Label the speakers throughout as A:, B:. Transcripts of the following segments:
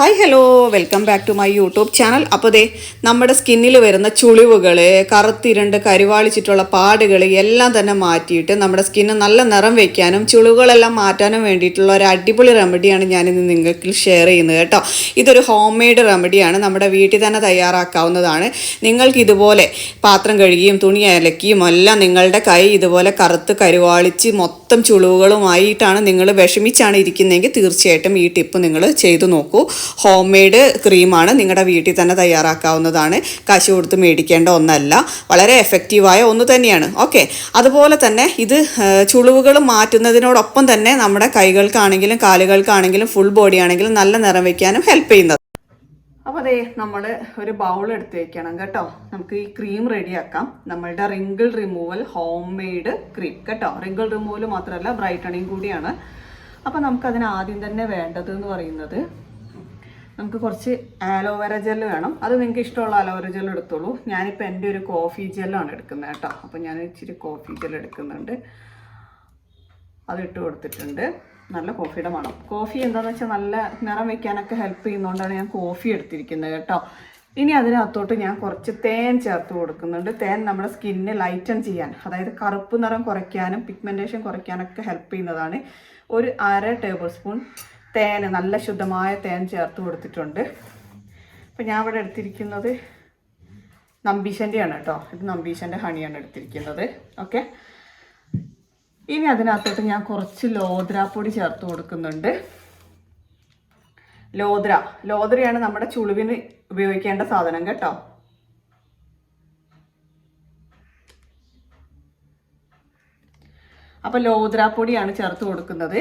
A: Hi hello welcome back to my YouTube channel അപ്പോൾ ദേ നമ്മുടെ സ്കിന്നിൽ വരുന്ന ചുളിവുകൾ കറുത്തിരണ്ട് കരുവാളിച്ചിട്ടുള്ള പാടുകൾ എല്ലാം തന്നെ മാറ്റിയിട്ട് നമ്മുടെ സ്കിന്ന് നല്ല നിറം വയ്ക്കാനും ചുളിവുകളെല്ലാം മാറ്റാനും വേണ്ടിയിട്ടുള്ള ഒരു അടിപൊളി റെമഡിയാണ് ഞാനിന്ന് നിങ്ങൾക്ക് ഷെയർ ചെയ്യുന്നത് കേട്ടോ. ഇതൊരു ഹോം മെയ്ഡ് റെമഡിയാണ് നമ്മുടെ വീട്ടിൽ തന്നെ തയ്യാറാക്കാവുന്നതാണ്. നിങ്ങൾക്ക് ഇതുപോലെ പാത്രം കഴുകിയും തുണി അലക്കിയും എല്ലാം നിങ്ങളുടെ കൈ ഇതുപോലെ കറുത്ത് കരുവാളിച്ച് മൊത്തം ചുളിവുകളുമായിട്ടാണ് നിങ്ങൾ വിഷമിച്ചാണ് ഇരിക്കുന്നതെങ്കിൽ തീർച്ചയായിട്ടും ഈ ടിപ്പ് നിങ്ങൾ ചെയ്തു നോക്കൂ. ഹോം മെയ്ഡ് ക്രീമാണ് നിങ്ങളുടെ വീട്ടിൽ തന്നെ തയ്യാറാക്കാവുന്നതാണ്. കാശ് കൊടുത്ത് മേടിക്കേണ്ട ഒന്നല്ല. വളരെ എഫക്റ്റീവായ ഒന്ന് തന്നെയാണ്. ഓക്കെ അതുപോലെ തന്നെ ഇത് ചുളിവുകൾ മാറ്റുന്നതിനോടൊപ്പം തന്നെ നമ്മുടെ കൈകൾക്കാണെങ്കിലും കാലുകൾക്കാണെങ്കിലും ഫുൾ ബോഡി ആണെങ്കിലും നല്ല നിറം വയ്ക്കാനും ഹെൽപ്പ് ചെയ്യുന്നത്. അപ്പോൾ അതെ നമ്മൾ ഒരു ബൗൾ എടുത്ത് വെക്കണം കേട്ടോ. നമുക്ക് ഈ ക്രീം റെഡിയാക്കാം നമ്മളുടെ wrinkle removal home made cream കേട്ടോ. റിങ്കിൾ റിമൂവൽ മാത്രമല്ല ബ്രൈറ്റണിങ് കൂടിയാണ്. അപ്പോൾ നമുക്കതിന് ആദ്യം തന്നെ വേണ്ടത് എന്ന് പറയുന്നത് നമുക്ക് കുറച്ച് ആലോവേര ജെൽ വേണം. അത് നിങ്ങൾക്ക് ഇഷ്ടമുള്ള ആലോവേര ജെൽ എടുത്തോളൂ. ഞാനിപ്പോൾ എന്റെ ഒരു കോഫി ജെല്ലാണ് എടുക്കുന്നത് കേട്ടോ. അപ്പോൾ ഞാൻ ഇച്ചിരി കോഫി ജെൽ എടുക്കുന്നുണ്ട്. അത് ഇട്ട് കൊടുത്തിട്ടുണ്ട്. നല്ല കോഫിയുടെ മണം. കോഫി എന്താണെന്ന് വെച്ചാൽ നല്ല നിറം വയ്ക്കാനൊക്കെ ഹെൽപ്പ് ചെയ്യുന്നതുകൊണ്ടാണ് ഞാൻ കോഫി എടുത്തിരിക്കുന്നത് കേട്ടോ. ഇനി അതിനകത്തോട്ട് ഞാൻ കുറച്ച് തേൻ ചേർത്ത് കൊടുക്കുന്നുണ്ട്. തേൻ നമ്മുടെ സ്കിന്നെ ലൈറ്റൺ ചെയ്യാൻ അതായത് കറുപ്പ് നിറം കുറയ്ക്കാനും പിഗ്മെന്റേഷൻ കുറയ്ക്കാനൊക്കെ ഹെൽപ്പ് ചെയ്യുന്നതാണ്. ഒരു അര ടേബിൾ സ്പൂൺ തേൻ നല്ല ശുദ്ധമായ തേൻ ചേർത്ത് കൊടുത്തിട്ടുണ്ട്. അപ്പോൾ ഞാൻ ഇവിടെ എടുത്തിരിക്കുന്നത് നമ്പീശന്റെയാണ് കേട്ടോ. ഇത് നമ്പീശന്റെ ഹണിയാണ് എടുത്തിരിക്കുന്നത്. ഓക്കെ. ഇനി അതിനകത്തോട്ട് ഞാൻ കുറച്ച് ലോദ്രാപ്പൊടി ചേർത്ത് കൊടുക്കുന്നുണ്ട്. ലോദ്ര. ലോദ്രയാണ് നമ്മുടെ ചുളിവിന് ഉപയോഗിക്കേണ്ട സാധനം കേട്ടോ. അപ്പോൾ ലോദ്രാപ്പൊടിയാണ് ചേർത്ത് കൊടുക്കുന്നത്.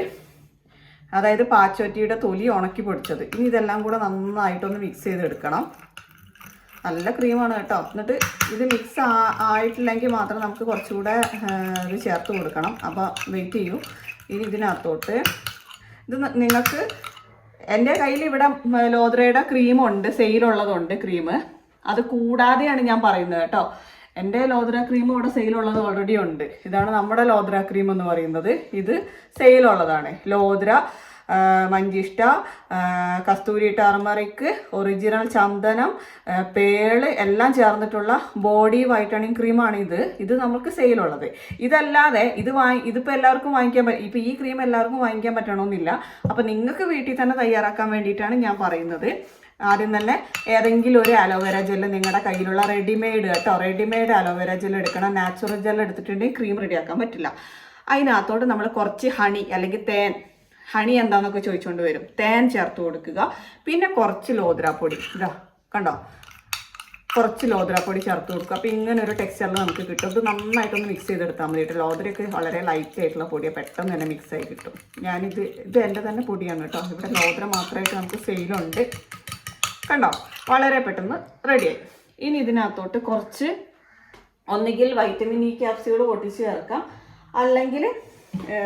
A: അതായത് പാച്ചോറ്റിയുടെ തൊലി ഉണക്കി പൊടിച്ചത്. ഇനി ഇതെല്ലാം കൂടെ നന്നായിട്ടൊന്ന് മിക്സ് ചെയ്തെടുക്കണം. നല്ല ക്രീമാണ് കേട്ടോ. എന്നിട്ട് ഇത് മിക്സ് ആയിട്ടില്ലെങ്കിൽ മാത്രം നമുക്ക് കുറച്ചുകൂടെ ഇത് ചേർത്ത് കൊടുക്കണം. അപ്പോൾ വെയിറ്റ് ചെയ്യൂ. ഇനി ഇതിനകത്തോട്ട് ഇത് നിങ്ങൾക്ക് എന്റെ കയ്യിൽ ഇവിടെ ലോദ്രയുടെ ക്രീമുണ്ട് സെയിലുള്ളതുണ്ട് ക്രീം അത് കൂടാതെയാണ് ഞാൻ പറയുന്നത് കേട്ടോ. എന്റെ ലോദ്ര ക്രീം ഇവിടെ സെയിലുള്ളത് ഓൾറെഡി ഉണ്ട്. ഇതാണ് നമ്മുടെ ലോദ്ര ക്രീം എന്ന് പറയുന്നത്. ഇത് സെയിലുള്ളതാണ് ലോദ്ര മഞ്ചിഷ്ട കസ്തൂരി ടർമറിക്ക് ഒറിജിനൽ ചന്ദനം പേൾ എല്ലാം ചേർന്നിട്ടുള്ള ബോഡി വൈറ്റണിങ് ക്രീമാണ് ഇത്. ഇത് നമുക്ക് സെയിലുള്ളത് ഇതല്ലാതെ ഇത് വാങ്ങി ഇതിപ്പോൾ എല്ലാവർക്കും വാങ്ങിക്കാൻ പറ്റും ഇപ്പോൾ ഈ ക്രീം എല്ലാവർക്കും വാങ്ങിക്കാൻ പറ്റണമെന്നില്ല അപ്പോൾ നിങ്ങൾക്ക് വീട്ടിൽ തന്നെ തയ്യാറാക്കാൻ വേണ്ടിയിട്ടാണ് ഞാൻ പറയുന്നത്. ആദ്യം തന്നെ ഏതെങ്കിലും ഒരു അലോവേര ജെല്ല് നിങ്ങളുടെ കയ്യിലുള്ള റെഡിമെയ്ഡ് കേട്ടോ. റെഡിമെയ്ഡ് അലോവേര ജെല്ല് എടുക്കണം. നാച്ചുറൽ ജെല്ല് എടുത്തിട്ടുണ്ടെങ്കിൽ ക്രീം റെഡിയാക്കാൻ പറ്റില്ല. അതിനകത്തോട്ട് നമ്മൾ കുറച്ച് ഹണി അല്ലെങ്കിൽ തേൻ ഹണി എന്താന്നൊക്കെ ചോദിച്ചുകൊണ്ട് വരും. തേൻ ചേർത്ത് കൊടുക്കുക. പിന്നെ കുറച്ച് ലോദ്രാപ്പൊടി. ഇതാ കണ്ടോ? കുറച്ച് ലോദ്രാപ്പൊടി ചേർത്ത് കൊടുക്കുക. അപ്പോൾ ഇങ്ങനെ ഒരു ടെക്സ്ചറിൽ നമുക്ക് കിട്ടും. ഇത് നന്നായിട്ടൊന്ന് മിക്സ് ചെയ്തെടുത്താൽ മതി കേട്ടോ. ലോദ്രയൊക്കെ വളരെ ലൈറ്റ് ആയിട്ടുള്ള പൊടിയാണ് പെട്ടെന്ന് തന്നെ മിക്സ് ആയി കിട്ടും. ഞാനിത് ഇത് എന്റെ തന്നെ പൊടിയാണ് കേട്ടോ. ഇവിടെ ലോദ്ര മാത്രമായിട്ട് നമുക്ക് സെയിലുണ്ട് കണ്ടോ? വളരെ പെട്ടെന്ന് റെഡിയായി ഇനി ഇതിനകത്തോട്ട് കുറച്ച് ഒന്നുകിൽ വൈറ്റമിൻ ഇ ക്യാപ്സ്യൂൾ പൊട്ടിച്ച് ചേർക്കാം. അല്ലെങ്കിൽ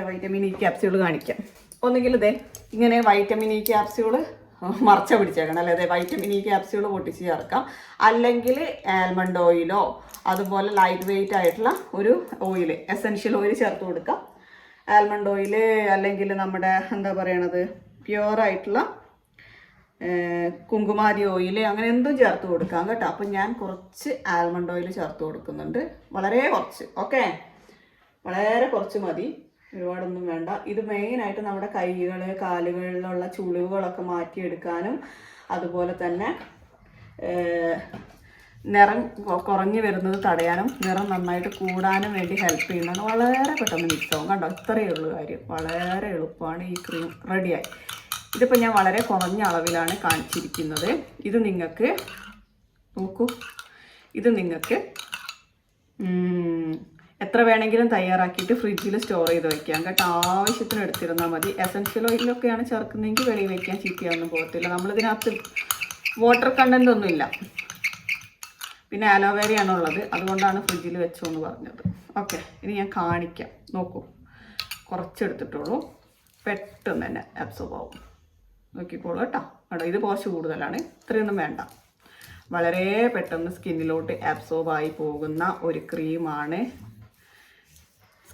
A: വൈറ്റമിൻ ഇ ക്യാപ്സ്യൂൾ കാണിക്കാം. ഒന്നുകിൽ ഇതേ ഇങ്ങനെ വൈറ്റമിൻ ഇ ക്യാപ്സ്യൂൾ മറച്ച പിടിച്ചേക്കണം. അല്ലേ? അതെ വൈറ്റമിൻ ഇ ക്യാപ്സ്യൂൾ പൊട്ടിച്ച് ചേർക്കാം. അല്ലെങ്കിൽ ആൽമണ്ട് ഓയിലോ അതുപോലെ ലൈറ്റ് വെയിറ്റ് ആയിട്ടുള്ള ഒരു ഓയിൽ എസെൻഷ്യൽ ഓയിൽ ചേർത്ത് കൊടുക്കാം. ആൽമണ്ട് ഓയിൽ അല്ലെങ്കിൽ നമ്മുടെ എന്താ പറയണത്? പ്യുവറായിട്ടുള്ള കുങ്കുമാരി ഓയിൽ അങ്ങനെ എന്തും ചേർത്ത് കൊടുക്കാം കേട്ടോ. അപ്പം ഞാൻ കുറച്ച് ആൽമണ്ട് ഓയിൽ ചേർത്ത് കൊടുക്കുന്നുണ്ട്. വളരെ കുറച്ച്. ഓക്കെ? വളരെ കുറച്ച് മതി. ഒരുപാടൊന്നും വേണ്ട. ഇത് മെയിനായിട്ട് നമ്മുടെ കൈകൾ കാലുകളിലുള്ള ചുളിവുകളൊക്കെ മാറ്റിയെടുക്കാനും അതുപോലെ തന്നെ നിറം കുറഞ്ഞു വരുന്നത് തടയാനും നിറം നന്നായിട്ട് കൂടാനും വേണ്ടി ഹെൽപ്പ് ചെയ്യുന്നതാണ് വളരെ പെട്ടെന്ന് മിക്സ് ആവും. കണ്ടോ? ഇത്രയേ ഉള്ളൂ കാര്യം. വളരെ എളുപ്പമാണ് ഈ ക്രീം റെഡിയായി ഇതിപ്പോൾ ഞാൻ വളരെ കുറഞ്ഞ അളവിലാണ് കാണിച്ചിരിക്കുന്നത്. ഇത് നിങ്ങൾക്ക് നോക്കൂ. ഇത് നിങ്ങൾക്ക് എത്ര വേണമെങ്കിലും തയ്യാറാക്കിയിട്ട് ഫ്രിഡ്ജിൽ സ്റ്റോർ ചെയ്ത് വെക്കാം. കേട്ടോ ആവശ്യത്തിന് എടുത്തിരുന്നാൽ മതി. എസൻഷ്യൽ ഓയിലൊക്കെയാണ് ചേർക്കുന്നതെങ്കിൽ വെളിയിൽ വെക്കാൻ ചീത്തയൊന്നും പോകത്തില്ല. നമ്മളിതിനകത്ത് വാട്ടർ കണ്ടന്റ് ഒന്നുമില്ല പിന്നെ അലോവേരയാണ് ഉള്ളത് അതുകൊണ്ടാണ് ഫ്രിഡ്ജിൽ വെച്ചോ എന്ന് പറഞ്ഞത്. ഓക്കെ ഇനി ഞാൻ കാണിക്കാം. നോക്കൂ. കുറച്ചെടുത്തിട്ടുള്ളൂ. പെട്ടെന്ന് തന്നെ അബ്സോർബ് ആവും. നോക്കിക്കോളൂ കേട്ടോ. കേട്ടോ ഇത് കുറച്ച് കൂടുതലാണ്. ഇത്രയൊന്നും വേണ്ട. വളരെ പെട്ടെന്ന് സ്കിന്നിലോട്ട് അബ്സോർബ് ആയി പോകുന്ന ഒരു ക്രീമാണ്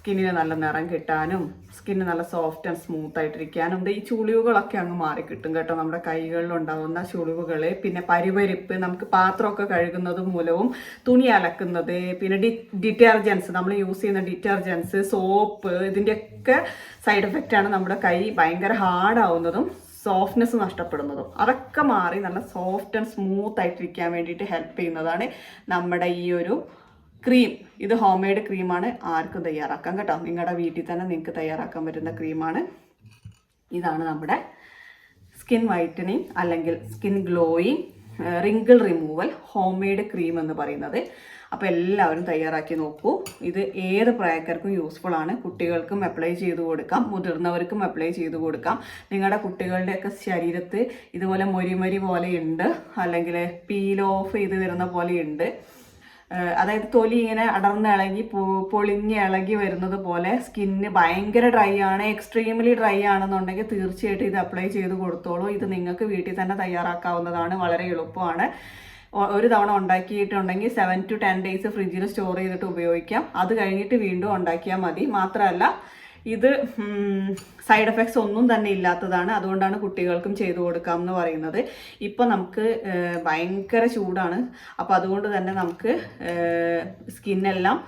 A: സ്കിന്നിന് നല്ല നിറം കിട്ടാനും സ്കിന്ന് നല്ല സോഫ്റ്റ് ആൻഡ് സ്മൂത്ത് ആയിട്ടിരിക്കാനും ഈ ചുളിവുകളൊക്കെ അങ്ങ് മാറി കിട്ടും കേട്ടോ. നമ്മുടെ കൈകളിൽ ഉണ്ടാവുന്ന ചുളിവുകൾ പിന്നെ പരിപരിപ്പ് നമുക്ക് പാത്രമൊക്കെ കഴുകുന്നത് മൂലവും തുണി അലക്കുന്നത് പിന്നെ ഡിറ്റർജൻസ് നമ്മൾ യൂസ് ചെയ്യുന്ന ഡിറ്റർജൻസ് സോപ്പ് ഇതിന്റെയൊക്കെ സൈഡ് എഫക്റ്റ് ആണ് നമ്മുടെ കൈ ഭയങ്കര ഹാർഡാവുന്നതും സോഫ്റ്റ്നെസ് നഷ്ടപ്പെടുന്നതും. അതൊക്കെ മാറി നല്ല സോഫ്റ്റ് ആൻഡ് സ്മൂത്ത് ആയിട്ടിരിക്കാൻ വേണ്ടിയിട്ട് ഹെൽപ്പ് ചെയ്യുന്നതാണ് നമ്മുടെ ഈ ഒരു ക്രീം. ഇത് ഹോം മെയ്ഡ് ക്രീമാണ്. ആർക്കും തയ്യാറാക്കാം കേട്ടോ. നിങ്ങളുടെ വീട്ടിൽ തന്നെ നിങ്ങൾക്ക് തയ്യാറാക്കാൻ പറ്റുന്ന ക്രീമാണ്. ഇതാണ് നമ്മുടെ സ്കിൻ വൈറ്റനിങ് അല്ലെങ്കിൽ skin glowing wrinkle removal home made cream എന്ന് പറയുന്നത്. അപ്പോൾ എല്ലാവരും തയ്യാറാക്കി നോക്കൂ. ഇത് ഏത് പ്രായക്കാർക്കും യൂസ്ഫുൾ ആണ്. കുട്ടികൾക്കും അപ്ലൈ ചെയ്ത് കൊടുക്കാം. മുതിർന്നവർക്കും അപ്ലൈ ചെയ്ത് കൊടുക്കാം. നിങ്ങളുടെ കുട്ടികളുടെയൊക്കെ ശരീരത്ത് ഇതുപോലെ മൊരിമൊരി പോലെയുണ്ട് അല്ലെങ്കിൽ പീൽ ഓഫ് ചെയ്ത് വരുന്ന പോലെയുണ്ട് അതായത് തൊലി ഇങ്ങനെ അടർന്ന് ഇളകി പൊളിഞ്ഞ് ഇളകി വരുന്നത് പോലെ സ്കിന്ന് ഭയങ്കര ഡ്രൈ ആണ് എക്സ്ട്രീംലി ഡ്രൈ ആണെന്നുണ്ടെങ്കിൽ തീർച്ചയായിട്ടും ഇത് അപ്ലൈ ചെയ്ത് കൊടുത്തോളൂ. ഇത് നിങ്ങൾക്ക് വീട്ടിൽ തന്നെ തയ്യാറാക്കാവുന്നതാണ് വളരെ എളുപ്പമാണ്. ഒരു തവണ ഉണ്ടാക്കിയിട്ടുണ്ടെങ്കിൽ സെവൻ ടു ടെൻ ഡേയ്സ് ഫ്രിഡ്ജിൽ സ്റ്റോർ ചെയ്തിട്ട് ഉപയോഗിക്കാം. അത് കഴിഞ്ഞിട്ട് വീണ്ടും ഉണ്ടാക്കിയാൽ മതി. മാത്രമല്ല ഇത് സൈഡ് എഫക്ട്സ് ഒന്നും തന്നെ ഇല്ലാത്തതാണ്. അതുകൊണ്ടാണ് കുട്ടികൾക്കും ചെയ്തു കൊടുക്കാം എന്ന് പറയുന്നത്. ഇപ്പം നമുക്ക് ഭയങ്കര ചൂടാണ്. അപ്പോൾ അതുകൊണ്ട് തന്നെ നമുക്ക് സ്കിന്നെല്ലാം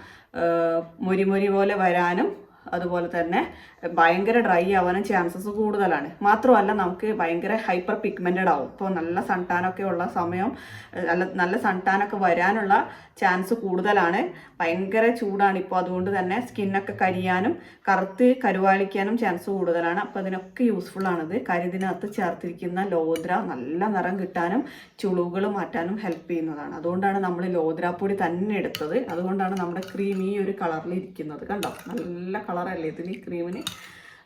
A: മുരിമുരി പോലെ വരാനും അതുപോലെ തന്നെ ഭയങ്കര ഡ്രൈ ആവാനും ചാൻസസ് കൂടുതലാണ്. മാത്രമല്ല നമുക്ക് ഭയങ്കര ഹൈപ്പർ പിഗ്മെന്റഡ് ആവും. ഇപ്പോൾ നല്ല സൺടാനൊക്കെ ഉള്ള സമയം നല്ല നല്ല സൺടാനൊക്കെ വരാനുള്ള ചാൻസ് കൂടുതലാണ്. ഭയങ്കര ചൂടാണ് ഇപ്പോൾ അതുകൊണ്ട് തന്നെ സ്കിന്നൊക്കെ കരിയാനും കറുത്ത് കരുവാളിക്കാനും ചാൻസ് കൂടുതലാണ്. അപ്പോൾ അതിനൊക്കെ യൂസ്ഫുൾ ആണിത്. കരിതിനകത്ത് ചേർത്തിരിക്കുന്ന ലോദ്ര നല്ല നിറം കിട്ടാനും ചുളിവുകൾ മാറ്റാനും ഹെൽപ്പ് ചെയ്യുന്നതാണ്. അതുകൊണ്ടാണ് നമ്മൾ ലോദ്രാപ്പൊടി തന്നെ എടുത്തത്. അതുകൊണ്ടാണ് നമ്മുടെ ക്രീം ഈ ഒരു കളറിൽ ഇരിക്കുന്നത്. കണ്ടോ? നല്ല കളറല്ലേ ഇതിൽ ക്രീമിന്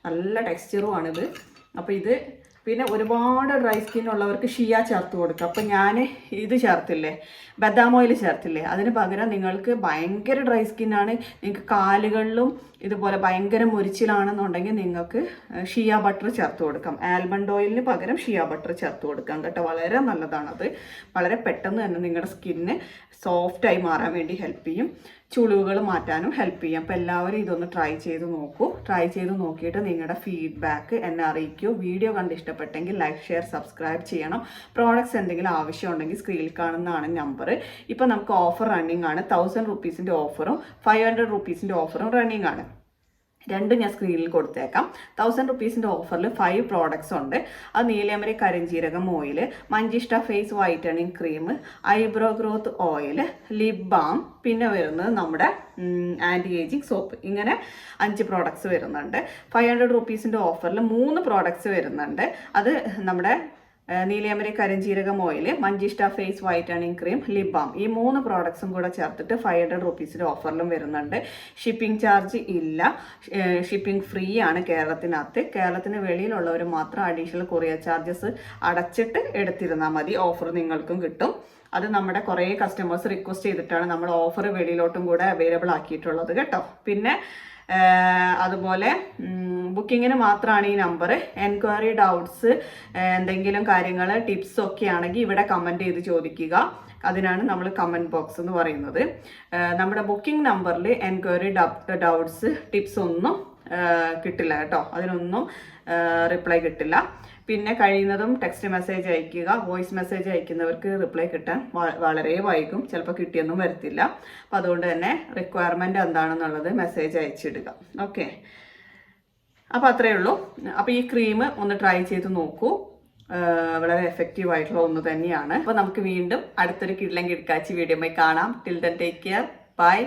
A: നല്ല ടെക്സ്ചറുമാണിത് അപ്പോൾ ഇത് പിന്നെ ഒരുപാട് ഡ്രൈ സ്കിൻ ഉള്ളവർക്ക് ഷിയ ചേർത്ത് കൊടുക്കുക അപ്പം ഞാൻ ഇത് ചേർത്തില്ലേ? ബദാം ഓയിൽ ചേർത്തില്ലേ? അതിന് പകരം നിങ്ങൾക്ക് ഭയങ്കര ഡ്രൈ സ്കിന്നാണ് നിങ്ങൾക്ക് കാലുകളിലും ഇതുപോലെ ഭയങ്കര മുരിച്ചിലാണെന്നുണ്ടെങ്കിൽ നിങ്ങൾക്ക് ഷിയ ബട്ടർ ചേർത്ത് കൊടുക്കാം. ആൽമണ്ട് ഓയിലിന് പകരം ഷിയ ബട്ടർ ചേർത്ത് കൊടുക്കാം കേട്ടോ. വളരെ നല്ലതാണത്. വളരെ പെട്ടെന്ന് തന്നെ നിങ്ങളുടെ സ്കിന്ന് സോഫ്റ്റായി മാറാൻ വേണ്ടി ഹെൽപ്പ് ചെയ്യും. ചുളിവുകൾ മാറ്റാനും ഹെൽപ്പ് ചെയ്യാം. അപ്പോൾ എല്ലാവരും ഇതൊന്ന് ട്രൈ ചെയ്ത് നോക്കൂ. ട്രൈ ചെയ്ത് നോക്കിയിട്ട് നിങ്ങളുടെ ഫീഡ്ബാക്ക് എന്നെ അറിയിക്കൂ. വീഡിയോ കണ്ട് ഇഷ്ടപ്പെട്ടെങ്കിൽ ലൈക്ക് ഷെയർ സബ്സ്ക്രൈബ് ചെയ്യണം. പ്രോഡക്റ്റ്സ് എന്തെങ്കിലും ആവശ്യമുണ്ടെങ്കിൽ സ്ക്രീനിൽ കാണുന്നതാണ് നമ്പർ ഇപ്പോൾ നമുക്ക് ഓഫർ റണ്ണിങ് ആണ്. തൗസൻഡ് റുപ്പീസിന്റെ ഓഫറും ഫൈവ് ഹൺഡ്രഡ് റുപ്പീസിന്റെ ഓഫറും റണ്ണിങ് ആണ്. രണ്ടും ഞാൻ സ്ക്രീനിൽ കൊടുത്തേക്കാം. തൗസൻഡ് റുപ്പീസിന്റെ ഓഫറിൽ ഫൈവ് പ്രോഡക്ട്സ് ഉണ്ട്. അത് നീലയമരി കരിഞ്ജീരകം oil മഞ്ചിഷ്ട face whitening cream eyebrow growth oil lip balm പിന്നെ വരുന്നത് നമ്മുടെ ആന്റി ഏജിങ് സോപ്പ് ഇങ്ങനെ അഞ്ച് പ്രോഡക്ട്സ് വരുന്നുണ്ട്. ഫൈവ് ഹൺഡ്രഡ് റുപ്പീസിന്റെ ഓഫറിൽ മൂന്ന് പ്രോഡക്ട്സ് വരുന്നുണ്ട്. അത് നമ്മുടെ നീലയമരി കരിഞ്ചീരകം oil മഞ്ചിഷ്ട face whitening cream lip balm ഈ മൂന്ന് പ്രോഡക്ട്സും കൂടെ ചേർത്തിട്ട് ഫൈവ് ഹൺഡ്രഡ് റുപ്പീസിന്റെ ഓഫറിലും വരുന്നുണ്ട്. ഷിപ്പിംഗ് ചാർജ് ഇല്ല. ഷിപ്പിംഗ് ഫ്രീ ആണ് കേരളത്തിനകത്ത്. കേരളത്തിന് വെളിയിലുള്ളവർ മാത്രം അഡീഷണൽ കൊറിയർ ചാർജസ് അടച്ചിട്ട് എടുത്തിരുന്നാൽ മതി. ഓഫർ നിങ്ങൾക്കും കിട്ടും. അത് നമ്മുടെ കുറേ കസ്റ്റമേഴ്സ് റിക്വസ്റ്റ് ചെയ്തിട്ടാണ് നമ്മൾ ഓഫർ വെളിയിലോട്ടും കൂടെ അവൈലബിൾ ആക്കിയിട്ടുള്ളത് കേട്ടോ. പിന്നെ അതുപോലെ ബുക്കിങ്ങിന് മാത്രമാണ് ഈ നമ്പർ എൻക്വയറി ഡൗട്ട്സ് എന്തെങ്കിലും കാര്യങ്ങൾ ടിപ്സ് ഒക്കെ ആണെങ്കിൽ ഇവിടെ കമന്റ് ചെയ്ത് ചോദിക്കുക. അതിനാണ് നമ്മൾ കമന്റ് ബോക്സ് എന്ന് പറയുന്നത്. നമ്മുടെ ബുക്കിംഗ് നമ്പറിൽ എൻക്വയറി ഡൗട്ട്സ് ടിപ്സ് ഒന്നും കിട്ടില്ല കേട്ടോ. അതിനൊന്നും റിപ്ലൈ കിട്ടില്ല. പിന്നെ കഴിയുന്നതും ടെക്സ്റ്റ് മെസ്സേജ് അയക്കുക വോയിസ് മെസ്സേജ് അയക്കുന്നവർക്ക് റിപ്ലൈ കിട്ടാൻ വളരെ വൈകും. ചിലപ്പോൾ കിട്ടിയൊന്നും വരത്തില്ല. അപ്പോൾ അതുകൊണ്ട് തന്നെ റിക്വയർമെന്റ് എന്താണെന്നുള്ളത് മെസ്സേജ് അയച്ചിടുക. ഓക്കെ അപ്പോൾ അത്രയേ ഉള്ളൂ. അപ്പോൾ ഈ ക്രീം ഒന്ന് ട്രൈ ചെയ്ത് നോക്കൂ. വളരെ എഫക്റ്റീവ് ആയിട്ടുള്ള ഒന്ന് തന്നെയാണ്. അപ്പോൾ നമുക്ക് വീണ്ടും അടുത്തൊരു കിഡ്ലൻ കിടക്കാച്ചി വീഡിയോ കാണാം. Till then take care bye